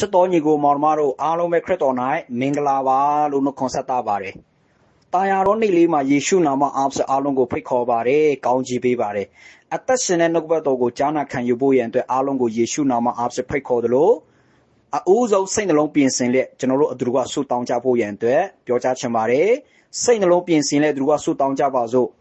ချစ်တော်ညီကိုမောင်နှမတို့အားလုံးပဲခရစ်တော်၌မင်္ဂလာပါလို့နှုတ်ခွန်းဆက်တာပါတယ်။တာယာတော်နေ့လေးမှာယေရှုနာမအားဖြင့်အားလုံးကိုဖိတ်ခေါ်ပါတယ်။ကောင်းချီးပေးပါတယ်။အသက်ရှင်တဲ့နှုတ်ကပတ်တော်ကိုကြားနာခံယူဖို့ရန်အတွက်အားလုံးကိုယေရှုနာမအားဖြင့်ဖိတ်ခေါ်တယ်လို့အအိုးဆုံးစိတ်နှလုံးပြင်ဆင်လက်ကျွန်တော်တို့အတူတူကဆုတောင်းကြဖို့ရန်အတွက်ပြောကြားချင်ပါတယ်။စိတ်နှလုံးပြင်ဆင်လက်အတူတူကဆုတောင်းကြပါစို့။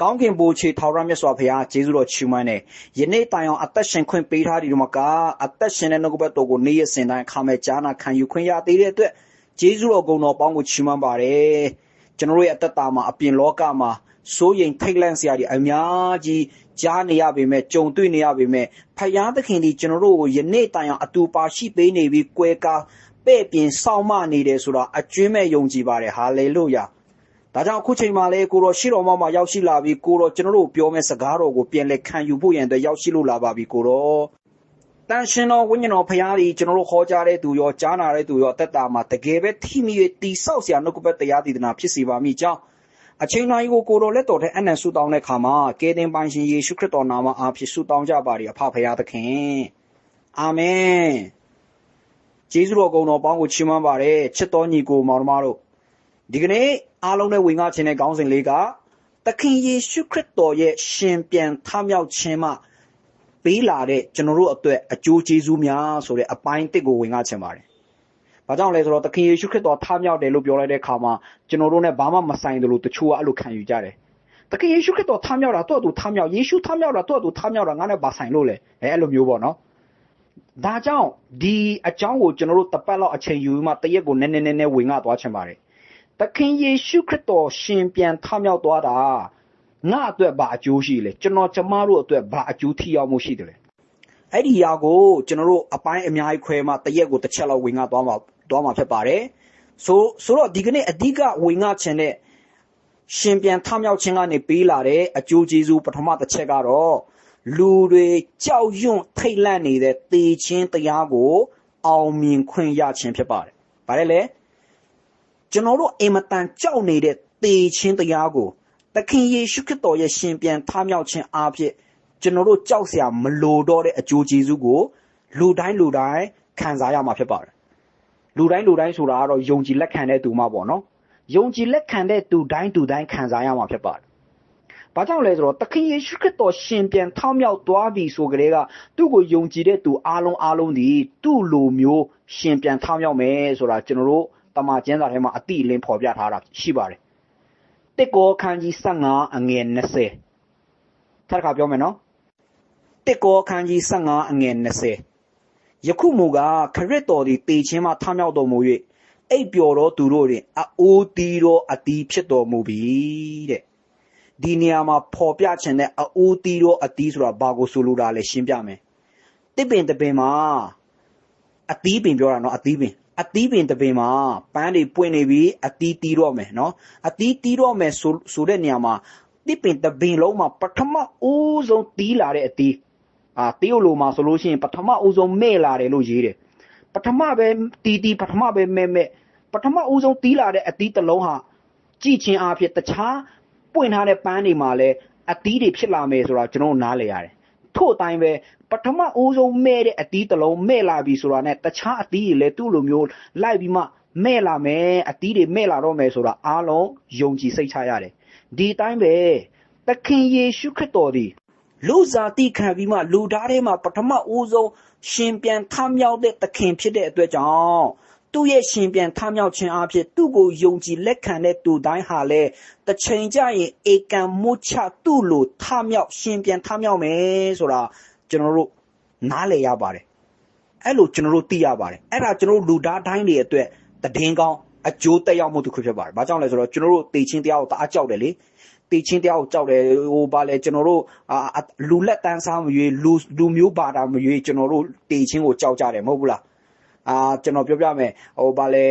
ကောင်းကင်ဘိုးချေထောက်ရမြတ်စွာဘုရားကျေးဇူးတော်ချီးမွမ်းတယ်။ယနေ့တိုင်အောင်အသက်ရှင်ခွင့်ပေးထားဒီမှာကအသက်ရှင်တဲ့နှုတ်ကပတ်တော်ကိုနေ့ရက်စဉ်တိုင်းအခါမဲ့ကြားနာခံယူခွင့်ရသေးတဲ့အတွက်ကျေးဇူးတော်ဂုဏ်တော်ပေါင်းကိုချီးမွမ်းပါတယ်။ကျွန်တော်တို့ရဲ့အသက်တာမှာအပြင်လောကမှာစိုးရိမ်ထိတ်လန့်စရာတွေအများကြီးကြားနေရပေမဲ့ကြုံတွေ့နေရပေမဲ့ဖယားသခင်ဒီကျွန်တော်တို့ကိုယနေ့တိုင်အောင်အတူပါရှိပေးနေပြီးကွဲကားပဲ့ပြင်စောင့်မနေတယ်ဆိုတာအကျွင်းမဲ့ယုံကြည်ပါတယ်ဟာလေလုယာ။ ဒါကြောင့်အခုချိန်မှာလေကိုတော်ရှိတော်မောက်မှာရောက်ရှိလာပြီးကိုတော်ကျွန်တော်တို့ပြောမဲ့စကားတော်ကိုပြန်လဲခံယူဖို့ရန်အတွက်ရောက်ရှိလို့လာပါပြီကိုတော်။တန်ရှင်တော်ဝိညာဉ်တော်ဖရားကြီးကျွန်တော်တို့ဟောကြားတဲ့သူရောကြားနာတဲ့သူရောအသက်တာမှာတကယ်ပဲထိမိ၍တိဆောက်စရာနှုတ်ကပတ်တရားတည်နာဖြစ်စေပါမိကြောင်းအချိန်တိုင်းကိုကိုတော်လက်တော်ထဲအနံ့ဆုတောင်းတဲ့ခါမှာကယ်တင်ပိုင်ရှင်ယေရှုခရစ်တော်နာမအားဖြင့်ဆုတောင်းကြပါရအဖဖရားသခင်အာမင်ကျေးဇူးတော်ဂုဏ်တော်ပေါင်းကိုချီးမွမ်းပါတယ်ချစ်တော်ညီကိုမောင်နှမတို့ဒီကနေ့ အားလုံးနဲ့ဝင်ငါခြင်းတဲ့ခေါင်းစဉ်လေးကသခင်ယေရှုခရစ်တော်ရဲ့ရှင်ပြန်ထမြောက်ခြင်းမှပေးလာတဲ့ကျွန်တော်တို့အတွက်အကျိုးကျေးဇူးများဆိုတဲ့အပိုင်းတစ်ကိုဝင်ငါခြင်းပါတယ်။ဘာကြောင့်လဲဆိုတော့သခင်ယေရှုခရစ်တော်ထမြောက်တယ်လို့ပြောလိုက်တဲ့အခါမှာကျွန်တော်တို့ ਨੇ ဘာမှမဆိုင်တယ်လို့တချို့ကအဲ့လိုခံယူကြတယ်။သခင်ယေရှုခရစ်တော်ထမြောက်တာတော့သူထမြောက်ယေရှုထမြောက်တာတော့သူထမြောက်တာငါနဲ့ဘာဆိုင်လို့လဲ။အဲအဲ့လိုမျိုးပေါ့နော်။ဒါကြောင့်ဒီအကြောင်းကိုကျွန်တော်တို့တပတ်လောက်အချိန်ယူပြီးမှတရက်ကိုနည်းနည်းနည်းနည်းဝင်ငါသွားချင်ပါတယ်။ သခင်ယေရှုခရစ်တော်ရှင်ပြန်ထမြောက်သွားတာငါအတွက်ဘာအကျိုးရှိလဲကျွန်တော်ကျမတို့အတွက်ဘာအကျိုးထိရောက်မှုရှိတယ်လဲအဲ့ဒီຢာကိုကျွန်တော်တို့အပိုင်းအများကြီးခွဲမှတရက်ကိုတစ်ချက်လောက်ဝင်ငါသွားမှာသွားမှာဖြစ်ပါတယ်ဆိုဆိုတော့ဒီကနေ့အဓိကဝင်ငါခြင်းတဲ့ရှင်ပြန်ထမြောက်ခြင်းကနေပေးလာတဲ့အကျိုးကျေးဇူးပထမတစ်ချက်ကတော့လူတွေကြောက်ရွံ့ထိတ်လန့်နေတဲ့တေချင်းတရားကို အောင်မြင်ခွင့်ရခြင်းဖြစ်ပါတယ်။ဗါလဲလေ ကျွန်တော်တို့အင်မတန်ကြောက်နေတဲ့တေချင်းတရားကိုသခင်ယေရှုခရစ်တော်ရဲ့ရှင်ပြန်ထမြောက်ခြင်းအားဖြင့်ကျွန်တော်တို့ကြောက်စရာမလိုတော့တဲ့အကျိုးကျေးဇူးကိုလူတိုင်းလူတိုင်းခံစားရမှာဖြစ်ပါတယ်လူတိုင်းလူတိုင်းဆိုတာကတော့ယုံကြည်လက်ခံတဲ့သူမှပေါ့နော်ယုံကြည်လက်ခံတဲ့သူတိုင်းသူတိုင်းခံစားရမှာဖြစ်ပါတယ်ဘာကြောင့်လဲဆိုတော့သခင်ယေရှုခရစ်တော်ရှင်ပြန်ထမြောက်သွားပြီဆိုကြတဲ့ကသူ့ကိုယုံကြည်တဲ့သူအားလုံးအားလုံးဒီသူ့လိုမျိုးရှင်ပြန်ထမြောက်မယ်ဆိုတာကျွန်တော်တို့ တမန်ကျမ်းစာထဲမှာအတိအလင်းဖော်ပြထားတာရှိပါတယ်တစ်ကောခန်းကြီး15အငယ်20ထပ်ခါပြောမယ်နော်တစ်ကောခန်းကြီး15အငယ်20ယခုမူကားခရစ်တော်သည်တေခြင်းမှထမြောက်တော်မူ၍အိပ်ပျော်တော်သူတို့တွင်အိုးတီးတော်အတီးဖြစ်တော်မူပြီတဲ့ဒီနေရာမှာပေါ်ပြခြင်းတဲ့အိုးတီးတော်အတီးဆိုတာဘာကိုဆိုလိုတာလဲရှင်းပြမယ်တစ်ပင်တစ်ပင်မှာအတီးပင်ပြောတာနော်အတီးပင် အသီးပင်တပင်မှာပန်းတွေပွင့်နေပြီးအသီးတီးတော့မယ်နော်အသီးတီးတော့မယ်ဆိုဆိုတဲ့နေရာမှာတစ်ပင်တပင်လုံးမှာပထမဦးဆုံးတီးလာတဲ့အသီးအာတီးလိုမှာဆိုလို့ရှိရင်ပထမဦးဆုံးမဲ့လာတယ်လို့ရေးတယ်ပထမပဲတီးတီးပထမပဲမဲ့မဲ့ပထမဦးဆုံးတီးလာတဲ့အသီးတစ်လုံးဟာကြည်ချင်းအားဖြင့်တခြားပွင့်ထားတဲ့ပန်းတွေမှာလည်းအသီးတွေဖြစ်လာမယ်ဆိုတာကျွန်တော်နားလည်ရတယ် ထို့အတိုင်းပဲပထမဦးဆုံးမဲ့တဲ့အသီးတစ်လုံးမဲ့လာပြီဆိုတာနဲ့တခြားအသီးတွေလည်းသူ့လိုမျိုးလိုက်ပြီးမှမဲ့လာမယ်အသီးတွေမဲ့လာတော့မယ်ဆိုတာအားလုံးယုံကြည်စိတ်ချရတယ်ဒီတိုင်းပဲသခင်ယေရှုခရစ်တော်ဒီလူစားတိခံပြီးမှလူသားထဲမှာပထမဦးဆုံးရှင်ပြန်ထမြောက်တဲ့သခင်ဖြစ်တဲ့အတွက်ကြောင့် သူ့ရဲ့ရှင်ပြန်ထမြောက်ခြင်းအဖြစ်သူ့ကိုယုံကြည်လက်ခံတဲ့သူတိုင်းဟာလည်းတစ်ချိန်ကျရင်ဧကံမုချသူ့လိုထမြောက်ရှင်ပြန်ထမြောက်မယ်ဆိုတာကျွန်တော်တို့နားလည်ရပါတယ်အဲ့လိုကျွန်တော်တို့သိရပါတယ်အဲ့ဒါကျွန်တော်တို့လူသားတိုင်းတွေအတွက်တည်င်းကောင်းအကျိုးတက်ရောက်မှုတစ်ခုဖြစ်ပါတယ်ဘာကြောင့်လဲဆိုတော့ကျွန်တော်တို့တေချင်းတရားကိုတအားကြောက်တယ်လေတေချင်းတရားကိုကြောက်တယ်ဟိုဘာလဲကျွန်တော်တို့လူလက်တန်းစားမရွေးလူလူမျိုးဘာသာမရွေးကျွန်တော်တို့တေချင်းကိုကြောက်ကြတယ်မဟုတ်ဘူးလား အာကျွန်တော်ပြောပြမယ်ဟိုဗာလဲ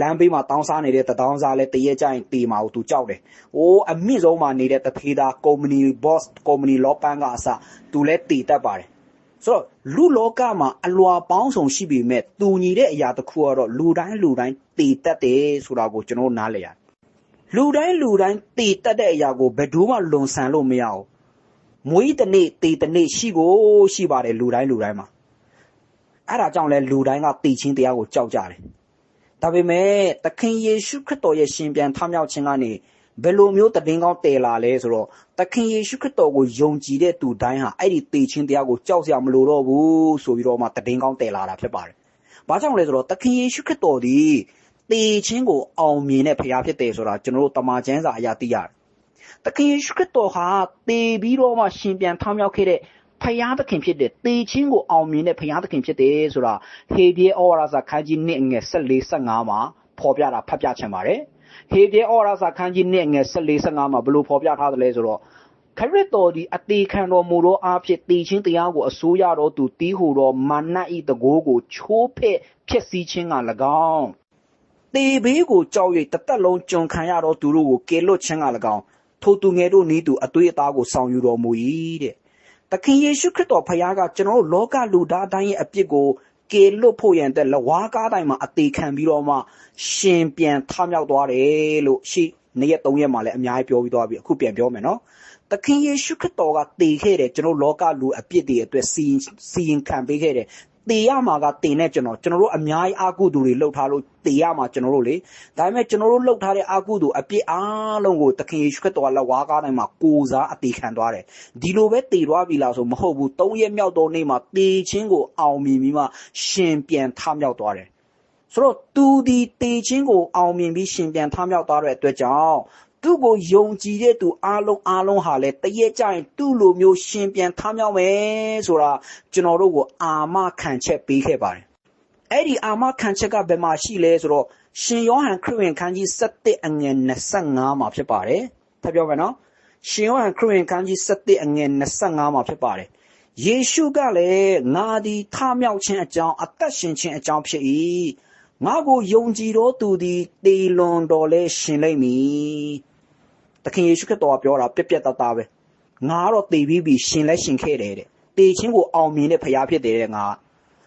လမ်းဘေးမှာတောင်းစားနေတဲ့တတောင်းစားလဲတရက်ကြရင်တေမာကိုသူကြောက်တယ်။အိုးအမြင့်ဆုံးမှာနေတဲ့တထေးသားကုမ္ပဏီ boss ကုမ္ပဏီလောပန်းကအစသူလဲတေတတ်ပါတယ်။ဆိုတော့လူလောကမှာအလွာပေါင်းစုံရှိပေမဲ့တူညီတဲ့အရာတစ်ခုကတော့လူတိုင်းလူတိုင်းတေတတ်တယ်ဆိုတာကိုကျွန်တော်နားလည်ရတယ်။လူတိုင်းလူတိုင်းတေတတ်တဲ့အရာကိုဘယ်သူမှလွန်ဆန်လို့မရဘူး။မွေးတနေ့တေတနေ့ရှိကိုရှိပါတယ်လူတိုင်းလူတိုင်းမှာ အဲ့ဒါကြောင့်လဲလူတိုင်းကတည်ခြင်းတရားကိုကြောက်ကြတယ်ဒါပေမဲ့သခင်ယေရှုခရစ်တော်ရဲ့ရှင်ပြန်ထမြောက်ခြင်းကနေဘယ်လိုမျိုးတည်င်းကောင်းတည်လာလဲဆိုတော့သခင်ယေရှုခရစ်တော်ကိုယုံကြည်တဲ့သူတိုင်းဟာအဲ့ဒီတည်ခြင်းတရားကိုကြောက်စရာမလိုတော့ဘူးဆိုပြီးတော့မှတည်င်းကောင်းတည်လာတာဖြစ်ပါတယ်။ဘာကြောင့်လဲဆိုတော့သခင်ယေရှုခရစ်တော်ဒီတည်ခြင်းကိုအောင်မြင်တဲ့ဖခင်ဖြစ်တယ်ဆိုတာကျွန်တော်တို့တမန်ကျမ်းစာအရာသိရတယ်။သခင်ယေရှုခရစ်တော်ဟာတည်ပြီးတော့မှရှင်ပြန်ထမြောက်ခဲ့တဲ့ ဖယားသခင်ဖြစ်တယ်တေချင်းကိုအောင်မြင်တဲ့ဖယားသခင်ဖြစ်တယ်ဆိုတာဟေပြေဩဝါဒစာခန်းကြီး1ငယ်14 15မှာဖော်ပြတာဖတ်ပြချင်ပါတယ်ဟေပြေဩဝါဒစာခန်းကြီး1ငယ်14 15မှာဘလို့ဖော်ပြထားသလဲဆိုတော့ခရစ်တော်ဒီအသေးခံတော်မူသောအဖြစ်တေချင်းတရားကိုအစိုးရတော်သူတီးဟူသောမာနဤတကိုးကိုချိုးဖဲ့ဖြစ်စည်းခြင်းက၎င်းတေဘေးကိုကြောက်၍တသက်လုံးကြုံခံရသောသူတို့ကိုကယ်လွတ်ခြင်းက၎င်းထိုသူငယ်တို့နည်းသူအသွေးအသားကိုဆောင်ယူတော်မူ၏တဲ့ သခင်ယေရှုခရစ်တော်ဖခင်ကကျွန်တော်တို့လောကလူသားတိုင်းရဲ့အပြစ်ကိုကယ်လွတ်ဖို့ရန်အတွက်လဝါကားတိုင်းမှာအသေးခံပြီးတော့မှရှင်ပြန်ထမြောက်သွားတယ်လို့ရှိနေ့ရက်၃ရက်မှာလည်းအများကြီးပြောပြီးသွားပြီအခုပြန်ပြောမယ်နော်သခင်ယေရှုခရစ်တော်ကတည်ခဲ့တယ်ကျွန်တော်လောကလူအပြစ်တွေအတွက်စီစီရင်ခံပေးခဲ့တယ် တေရမှာကတင်တဲ့ကျွန်တော်ကျွန်တော်တို့အများကြီးအာကုသူတွေလှုပ်ထားလို့တေရမှာကျွန်တော်တို့လေဒါပေမဲ့ကျွန်တော်တို့လှုပ်ထားတဲ့အာကုသူအပြစ်အားလုံးကိုသခင်ယေရှုခရစ်တော်ကလက်ဝါးကားတိုင်းမှာကိုစားအသေးခံသွားတယ်ဒီလိုပဲတေသွားပြီလားဆိုမဟုတ်ဘူး၃ရက်မြောက်သောနေ့မှာတေချင်းကိုအောင်မြင်ပြီးမှရှင်ပြန်ထမြောက်သွားတယ်ဆိုတော့သူဒီတေချင်းကိုအောင်မြင်ပြီးရှင်ပြန်ထမြောက်သွားတဲ့အတွက်ကြောင့် သူ့ကိုယုံကြည်တဲ့သူအားလုံးအားလုံးဟာလည်းတရက်ကြရင်သူ့လိုမျိုးရှင်ပြန်ထမြောက်မယ်ဆိုတာကျွန်တော်တို့ကိုအာမခံချက်ပေးခဲ့ပါတယ်။အဲ့ဒီအာမခံချက်ကဘယ်မှာရှိလဲဆိုတော့ရှင်ယောဟန်ခရစ်ဝင်ခန်းကြီး7အငယ်25မှာဖြစ်ပါတယ်။ထပ်ပြောမယ်နော်။ရှင်ယောဟန်ခရစ်ဝင်ခန်းကြီး7အငယ်25မှာဖြစ်ပါတယ်။ယေရှုကလည်းငါသည်ထမြောက်ခြင်းအကြောင်းအသက်ရှင်ခြင်းအကြောင်းဖြစ်၏။ငါကိုယုံကြည်တော်သူသည်တေလွန်တော်လဲရှင်လိမ့်မည်။ သခင်ယေရှုခရစ်တော်ကပြောတာပြက်ပြက်သားသားပဲငါကတော့တည်ပြီးပြီရှင်လဲရှင်ခဲ့တယ်တဲ့တည်ချင်းကိုအောင်မြင်တဲ့ဖရားဖြစ်တယ်တဲ့ငါ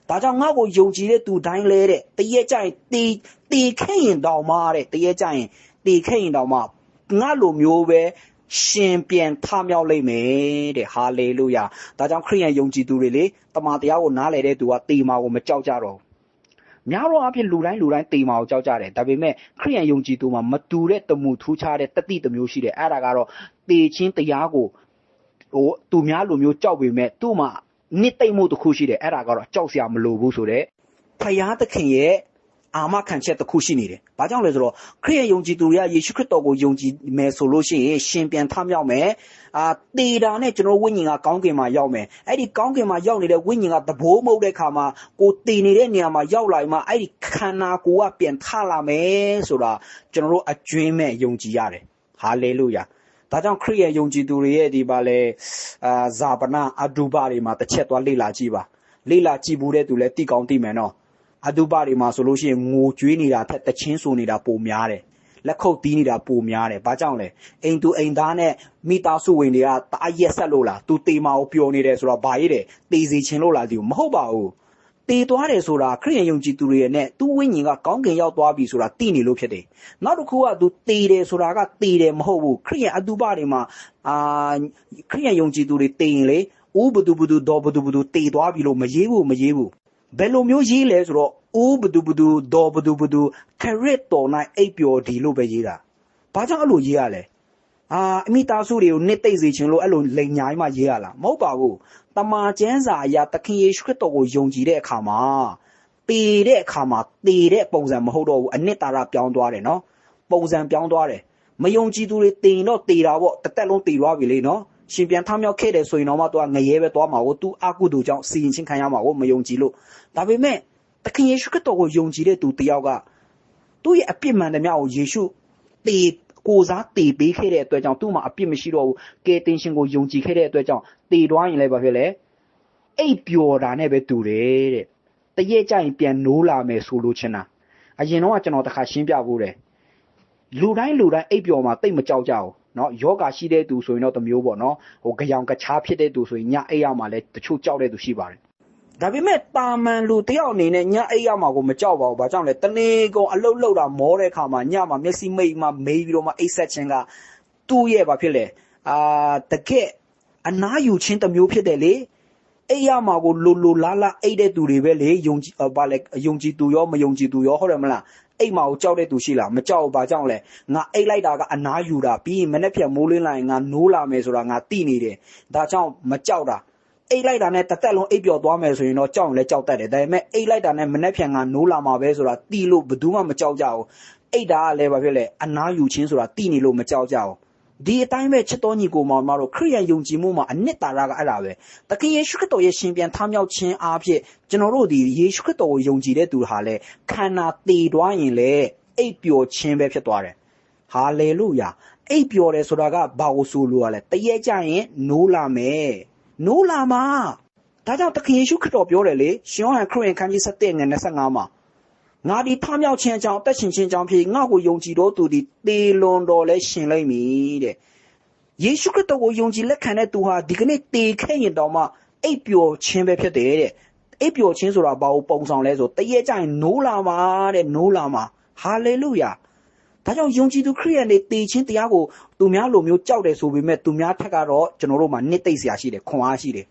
ဒါကြောင့်ငါ့ကိုယုံကြည်တဲ့သူတိုင်းလဲတဲ့တည့်ရကြရင်တည်တည်ခဲ့ရင်တောင်မှတဲ့တည့်ရကြရင်တည်ခဲ့ရင်တောင်မှငါလိုမျိုးပဲရှင်ပြန်ထမြောက်လိမ့်မယ်တဲ့ဟာလေလုယာဒါကြောင့်ခရိယန်ယုံကြည်သူတွေလေတမန်တရားကိုနားလည်တဲ့သူကတေမာကိုမကြောက်ကြတော့ များတော့အဖြစ်လူတိုင်းလူတိုင်းတေမာကိုကြောက်ကြတယ်ဒါပေမဲ့ခရိယန်ယုံကြည်သူမှာမတူတဲ့တမှုထူးခြားတဲ့တတိတမျိုးရှိတယ်အဲ့ဒါကတော့တေချင်းတရားကိုဟိုသူများလူမျိုးကြောက်ပေမဲ့သူ့မှာနှစ်သိမ့်မှုတစ်ခုရှိတယ်အဲ့ဒါကတော့ကြောက်စရာမလိုဘူးဆိုတော့ဖယားသခင်ရဲ့ အာမခံချက်တစ်ခုရှိနေတယ်။ဘာကြောင့်လဲဆိုတော့ခရစ်ယာန်ယုံကြည်သူတွေကယေရှုခရစ်တော်ကိုယုံကြည်မယ်ဆိုလို့ရှိရင်ရှင်ပြန်ထမြောက်မယ်။အာတေတာနဲ့ကျွန်တော်ဝိညာဉ်ကကောင်းကင်မှာရောက်မယ်။အဲ့ဒီကောင်းကင်မှာရောက်နေတဲ့ဝိညာဉ်ကသဘောမဟုတ်တဲ့ခါမှာကိုတေနေတဲ့နေရာမှာရောက်လာရင်မှအဲ့ဒီခန္ဓာကိုယ်ကပြန်ထလာမယ်ဆိုတာကျွန်တော်တို့အကျွင်းမဲ့ယုံကြည်ရတယ်။ဟာလေလုယာ။ဒါကြောင့်ခရိယယုံကြည်သူတွေရဲ့ဒီပါလဲအာဇာပနာအဒုဘတွေမှာတစ်ချက်သွားလေ့လာကြည့်ပါလေ့လာကြည့်ဘူးတဲ့သူလည်းတိကောင်းတိမယ်နော် အတုပတွေမှာဆိုလို့ရှိရင်ငိုကြွေးနေတာထက်တချင်းဆိုနေတာပိုများတယ်လက်ခုပ်တီးနေတာပိုများတယ်ဘာကြောင့်လဲအိမ်သူအိမ်သားနဲ့မိသားစုဝင်တွေကတားရက်ဆက်လို့လားသူတေမာကိုပျော်နေတယ်ဆိုတော့ဘာရေးတယ်တေစီချင်းလို့လားဒီမဟုတ်ပါဘူးတေသွားတယ်ဆိုတာခရိယန်ယုံကြည်သူတွေရဲ့နဲ့သူဝိညာဉ်ကကောင်းကင်ရောက်သွားပြီဆိုတာသိနေလို့ဖြစ်တယ်နောက်တစ်ခုကသူတေတယ်ဆိုတာကတေတယ်မဟုတ်ဘူးခရိယန်အတုပတွေမှာအာခရိယန်ယုံကြည်သူတွေတေရင်လေဥဘဒုဘဒုဒေါဘဒုဘဒုတေသွားပြီလို့မရေးဘူးမရေးဘူး ဘယ်လိုမျိုးရေးလဲဆိုတော့အိုးဘဒူဘဒူဒေါ်ဘဒူဘဒူခရစ်တော်၌အိပ်ပျော်ဒီလို့ပဲရေးတာဘာကြောင့်အဲ့လိုရေးရလဲအာအမိသားစုတွေကိုနှစ်သိမ့်စေခြင်းလို့အဲ့လိုလိန်ညာကြီးမှရေးရလားမဟုတ်ပါဘူးတမာကျမ်းစာအရာသခင်ယေရှုခရစ်တော်ကိုယုံကြည်တဲ့အခါမှာပေတဲ့အခါမှာတေတဲ့ပုံစံမဟုတ်တော့ဘူးအနှစ်သာရပြောင်းသွားတယ်နော်ပုံစံပြောင်းသွားတယ်မယုံကြည်သူတွေတင်တော့တေတာပေါ့တစ်သက်လုံးတေသွားပြီလေနော် ရှင်ပြန်ထမြောက်ခဲ့တယ်ဆိုရင်တော့မှသူကငရဲပဲသွားမှာကိုသူအကုသိုလ်ကြောင့်စီရင်ချင်းခံရမှာကိုမယုံကြည်လို့ဒါပေမဲ့သခင်ယေရှုခရစ်တော်ကိုယုံကြည်တဲ့သူတယောက်ကသူ့ရဲ့အပြစ်မှန်သမျှကိုယေရှုတေကိုစားတေပေးခဲ့တဲ့အတွက်ကြောင့်သူ့မှာအပြစ်မရှိတော့ဘူးကယ်တင်ရှင်ကိုယုံကြည်ခဲ့တဲ့အတွက်ကြောင့်တေသွားရင်လည်းဘာဖြစ်လဲအိပ်ပျော်တာနဲ့ပဲတူတယ်တဲ့တရက်ကြရင်ပြန်နိုးလာမယ်ဆိုလို့ချင်တာအရင်တော့ကျွန်တော်တခါရှင်းပြဖို့တယ်လူတိုင်းလူတိုင်းအိပ်ပျော်မှာတိတ်မကြောက်ကြဘူး နော်ယောဂါရှိတဲ့သူဆိုရင်တော့တမျိုးပေါ့နော်ဟိုကြောင်ကချားဖြစ်တဲ့သူဆိုရင်ညအိပ်ရမှာလဲတချို့ကြောက်တဲ့သူရှိပါတယ်ဒါပေမဲ့တာမန်လူတယောက်အနေနဲ့ညအိပ်ရမှာကိုမကြောက်ပါဘူး။ဘာကြောင့်လဲ။တနေ့ကုန်အလုတ်လောက်တာမောတဲ့ခါမှာညမှာမျက်စိမိတ်မှမေးပြီးတော့မှအိပ်ဆက်ခြင်းကသူ့ရဲ့ဘာဖြစ်လဲ။အာတကက်အနာယူခြင်းတစ်မျိုးဖြစ်တယ်လေ။အိပ်ရမှာကိုလိုလိုလားလားအိပ်တဲ့သူတွေပဲလေ။ယုံကြည်ဘာလဲယုံကြည်သူရောမယုံကြည်သူရောဟုတ်တယ်မလား အိမ်မှာကိုကြောက်တဲ့သူရှိလားမကြောက်ဘူးဘာကြောင့်လဲငါအိတ်လိုက်တာကအနားယူတာပြီးရင်မနေ့ဖြန်မိုးလင်းလာရင်ငါနိုးလာမယ်ဆိုတာငါသိနေတယ်ဒါကြောင့်မကြောက်တာအိတ်လိုက်တာနဲ့တစ်သက်လုံးအိတ်ပျော်သွားမယ်ဆိုရင်တော့ကြောက်ရင်လည်းကြောက်တတ်တယ်ဒါပေမဲ့အိတ်လိုက်တာနဲ့မနေ့ဖြန်ငါနိုးလာမှာပဲဆိုတာသိလို့ဘယ်သူမှမကြောက်ကြဘူးအိတ်တာကလည်းဘာဖြစ်လဲအနားယူခြင်းဆိုတာသိနေလို့မကြောက်ကြဘူး ဒီအတိုင်းပဲချစ်တော်ညီကိုမောင်မတို့ခရိယန်ယုံကြည်မှုမှာအနှစ်သာရကအဲ့ဒါပဲတခင်ယေရှုခရစ်တော်ရဲ့ရှင်ပြန်ထမြောက်ခြင်းအားဖြင့်ကျွန်တော်တို့ဒီယေရှုခရစ်တော်ကိုယုံကြည်တဲ့သူဟာလေခန္ဓာတည်သွားရင်လေအိပ်ပျော်ခြင်းပဲဖြစ်သွားတယ်ဟာလေလုယာအိပ်ပျော်တယ်ဆိုတာကဘာကိုဆိုလိုရလဲတရက်ကြရင်နိုးလာမယ်နိုးလာမှာဒါကြောင့်တခင်ယေရှုခရစ်တော်ပြောတယ်လေရှင်ယောဟန်ခရစ်ဝင်ခန်းကြီး7ငွေ25မှာ ငါဒီထမြောက်ခြင်းအကြောင်းအသက်ရှင်ခြင်းအကြောင်းဖြစ်ငါ့ကိုယုံကြည်တော်သူဒီတေလွန်တော်လဲရှင်လိုက်မည်တဲ့ယေရှုခရစ်တော်ကိုယုံကြည်လက်ခံတဲ့သူဟာဒီကနေ့တေခဲ့ရင်တောင်မှအိပ်ပျော်ခြင်းပဲဖြစ်တယ်တဲ့အိပ်ပျော်ခြင်းဆိုတာဘာကိုပုံဆောင်လဲဆိုတရက်ကြရင်နိုးလာမှာတဲ့နိုးလာမှာဟာလေလုယာဒါကြောင့်ယုံကြည်သူခရိယန်တွေတေခြင်းတရားကိုသူများလိုမျိုးကြောက်တယ်ဆိုပေမဲ့သူများထက်ကတော့ကျွန်တော်တို့မှာနှစ်သိမ့်စရာရှိတယ်ခွန်အားရှိတယ်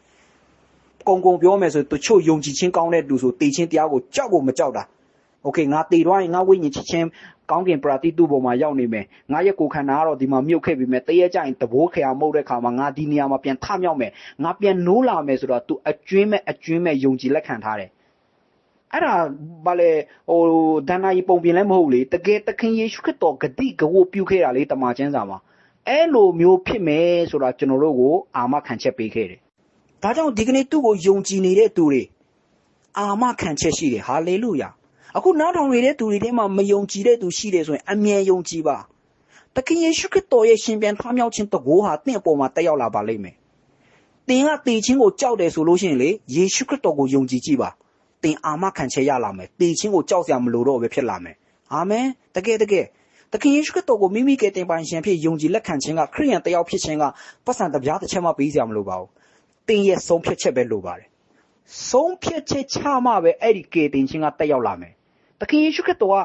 ကုံကုံပြောမယ်ဆိုတချို့ယုံကြည်ခြင်းကောင်းတဲ့သူဆိုတေခြင်းတရားကိုကြောက်ကိုမကြောက်တာ โอเคငါတေသွားရင်ငါဝိညာဉ်ချစ်ခြင်းကောင်းကင်ပရာတိတုပေါ်မှာရောက်နေမယ်ငါရဲ့ကိုယ်ခန္ဓာကတော့ဒီမှာမြုပ်ခဲ့ပြီမဲ့တရက်ကြရင်တဘိုးခရာမှုတ်တဲ့ခါမှာငါဒီနေရာမှာပြန်ထမြောက်မယ်ငါပြန်နိုးလာမယ်ဆိုတော့ तू အကျွင်းမဲ့အကျွင်းမဲ့ယုံကြည်လက်ခံထားတယ်အဲ့ဒါဘာလဲဟိုဒဏ္ဍာရီပုံပြင်လည်းမဟုတ်လေတကယ်သခင်ယေရှုခရစ်တော်ဂတိကဝတ်ပြုခဲ့တာလေတမန်ကျမ်းစာမှာအဲ့လိုမျိုးဖြစ်မယ်ဆိုတာကျွန်တော်တို့ကိုအာမခံချက်ပေးခဲ့တယ်ဒါကြောင့်ဒီကနေ့သူ့ကိုယုံကြည်နေတဲ့သူတွေအာမခံချက်ရှိတယ်ဟာလေလုယာ အခုနားထောင်နေတဲ့သူတွေထဲမှာမယုံကြည်တဲ့သူရှိတယ်ဆိုရင်အမြဲယုံကြည်ပါသခင်ယေရှုခရစ်တော်ရဲ့ရှင်ပြန်ထွားမြောက်ခြင်းတကိုးဟာတင့်အပေါ်မှာတက်ရောက်လာပါလိမ့်မယ်သင်ကတေခြင်းကိုကြောက်တယ်ဆိုလို့ရှိရင်လေယေရှုခရစ်တော်ကိုယုံကြည်ကြည့်ပါသင်အာမခံချက်ရလာမယ်တေခြင်းကိုကြောက်စရာမလိုတော့ပဲဖြစ်လာမယ်အာမင်တကယ်တကယ်သခင်ယေရှုခရစ်တော်ကိုမိမိကယ်တင်ပိုင်ရှင်ဖြစ်ယုံကြည်လက်ခံခြင်းကခရိယန်တယောက်ဖြစ်ခြင်းကပတ်စံတပြားတစ်ချက်မှပေးစရာမလိုပါဘူးသင်ရဲ့ဆုံးဖြတ်ချက်ပဲလိုပါတယ်ဆုံးဖြတ်ချက်ချမှပဲအဲ့ဒီကယ်တင်ခြင်းကတက်ရောက်လာမယ် သခင်ယေရှုခရစ်တော်က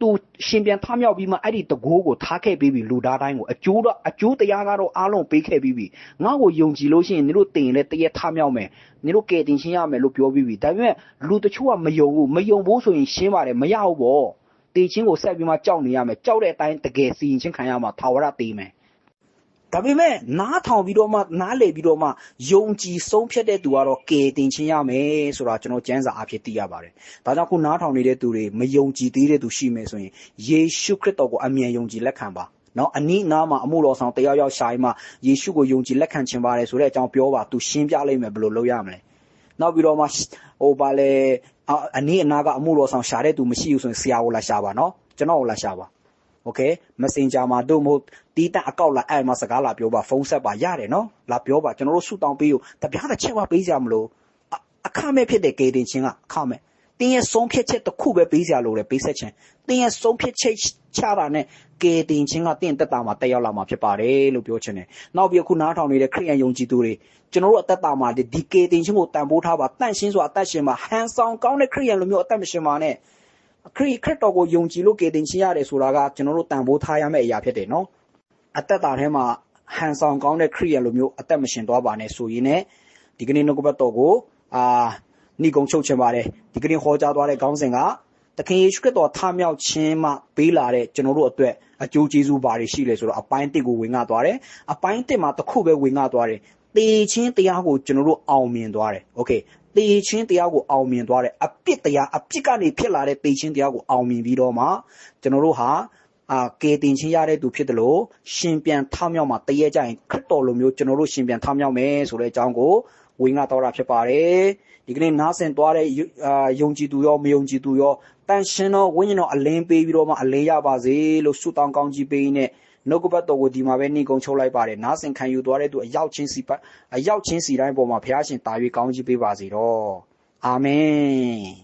သူရှင်ပြန်ထမြောက်ပြီးမှအဲ့ဒီတကိုးကိုထားခဲ့ပြီးပြီလူသားတိုင်းကိုအကျိုးတော့အကျိုးတရားကတော့အားလုံးပေးခဲ့ပြီးပြီငါ့ကိုယုံကြည်လို့ရှိရင်你တို့တင်လဲတရက်ထမြောက်မယ်你တို့ကယ်တင်ခြင်းရမယ်လို့ပြောပြီးပြီဒါပေမဲ့လူတချို့ကမယုံဘူးမယုံဘူးဆိုရင်ရှင်းပါတယ်မရဘူးပေါ့တေချင်းကိုဆက်ပြီးမှကြောက်နေရမယ်ကြောက်တဲ့အတိုင်းတကယ်စီရင်ချင်းခံရမှာသာဝရတေးမယ် ဒါပေမဲ့နားထောင်ပြီးတော့မှနားလေပြီးတော့မှယုံကြည်ဆုံးဖြတ်တဲ့သူကတော့ကယ်တင်ခြင်းရမယ်ဆိုတာကျွန်တော်ကျမ်းစာအဖြစ်သိရပါတယ်။ဒါကြောင့်ခုနားထောင်နေတဲ့သူတွေမယုံကြည်သေးတဲ့သူရှိမယ်ဆိုရင်ယေရှုခရစ်တော်ကိုအမြန်ယုံကြည်လက်ခံပါ။နော်အနည်းနားမှာအမှုတော်ဆောင်တယောက်ယောက်ရှာရင်မှယေရှုကိုယုံကြည်လက်ခံခြင်းပါတယ်ဆိုတဲ့အကြောင်းပြောပါသူရှင်းပြလိုက်မယ်ဘယ်လိုလုပ်ရမလဲ။နောက်ပြီးတော့မှဟိုပါလေအနည်းအနားကအမှုတော်ဆောင်ရှာတဲ့သူမရှိဘူးဆိုရင်ဆရာကိုလာရှာပါနော်။ကျွန်တော်ကိုလာရှာပါ။ Okay Messenger မှာတို့မဟုတ်တီးတန့်အကောက်လာအဲ့မှာစကားလာပြောပါဖုန်းဆက်ပါရတယ်နော်လာပြောပါကျွန်တော်တို့ဆူတောင်းပေး ው တပြားတစ်ချက်မှပေးကြမလို့အခမဲ့ဖြစ်တဲ့ကေတင်ချင်းကအခမဲ့တင်းရဲ့ဆုံးဖြတ်ချက်တစ်ခုပဲပေးစရာလိုတယ်ပေးဆက်ခြင်းတင်းရဲ့ဆုံးဖြတ်ချက်ချတာနဲ့ကေတင်ချင်းကတင်းတက်တာမှာတက်ရောက်လာမှာဖြစ်ပါတယ်လို့ပြောချင်တယ်နောက်ပြီးအခုနားထောင်နေတဲ့ခရိယန်ယုံကြည်သူတွေကျွန်တော်တို့အသက်တာမှာဒီကေတင်ချင်းကိုတန်ဖိုးထားပါတန့်ရှင်းစွာအသက်ရှင်ပါဟန်ဆောင်ကောင်းတဲ့ခရိယန်လိုမျိုးအသက်မရှင်ပါနဲ့ ခရစ်ခရစ်တော်ကိုယုံကြည်လို့ကေတင်ချင်းရတယ်ဆိုတာကကျွန်တော်တို့တန်ဖိုးထားရမယ့်အရာဖြစ်တယ်နော်အသက်တာထဲမှာဟန်ဆောင်ကောင်းတဲ့ခရိယန်လိုမျိုးအသက်မရှင်သွားပါနဲ့ဆိုရင်လည်းဒီကနေ့နှုတ်ကပတ်တော်ကိုအာဏိကုံချုပ်ချင်ပါတယ်ဒီကနေ့ဟောကြားသွားတဲ့ခေါင်းစဉ်ကသခင်ယေရှုခရစ်တော်ထမြောက်ခြင်းမှပေးလာတဲ့ကျွန်တော်တို့အတွက်အကျိုးကျေးဇူးဘာတွေရှိလဲဆိုတော့အပိုင်းတစ်ကိုဝင်ငှသွားတယ်အပိုင်းတစ်မှာတစ်ခုပဲဝင်ငှသွားတယ်တေချင်းတရားကိုကျွန်တော်တို့အောင်မြင်သွားတယ်โသေခြင်းတရားကိုအောင်မြင်သွားတယ်အပြစ်တရားအပြစ်ကနေဖြစ်လာတဲ့သေခြင်းတရားကိုအောင်မြင်ပြီးတော့မှကျွန်တော်တို့ဟာအာကေတင်ချင်းရတဲ့သူဖြစ်တယ်လို့ရှင်ပြန်ထမြောက်မှာတရေကြရင်ခရစ်တော်လိုမျိုးကျွန်တော်တို့ရှင်ပြန်ထမြောက်မယ်ဆိုတဲ့အကြောင်းကိုဝင်းကတော်တာဖြစ်ပါတယ်ဒီကနေ့နားဆင်သွားတဲ့အာယုံကြည်သူရောမယုံကြည်သူရောတန်ရှင်တော်ဝိညာဉ်တော်အလင်းပေးပြီးတော့မှအလင်းရပါစေလို့ဆုတောင်းကောင်းကြီးပေးနေ နှုတ်ကပတ်တော်ကိုဒီမှာပဲနှိကုံချုပ်လိုက်ပါတယ်နားဆင်ခံယူသွားတဲ့သူအရောက်ချင်းစီအရောက်ချင်းစီတိုင်းပေါ်မှာဘုရားရှင်တာ၍ကောင်းကြီးပေးပါစေတော့အာမင်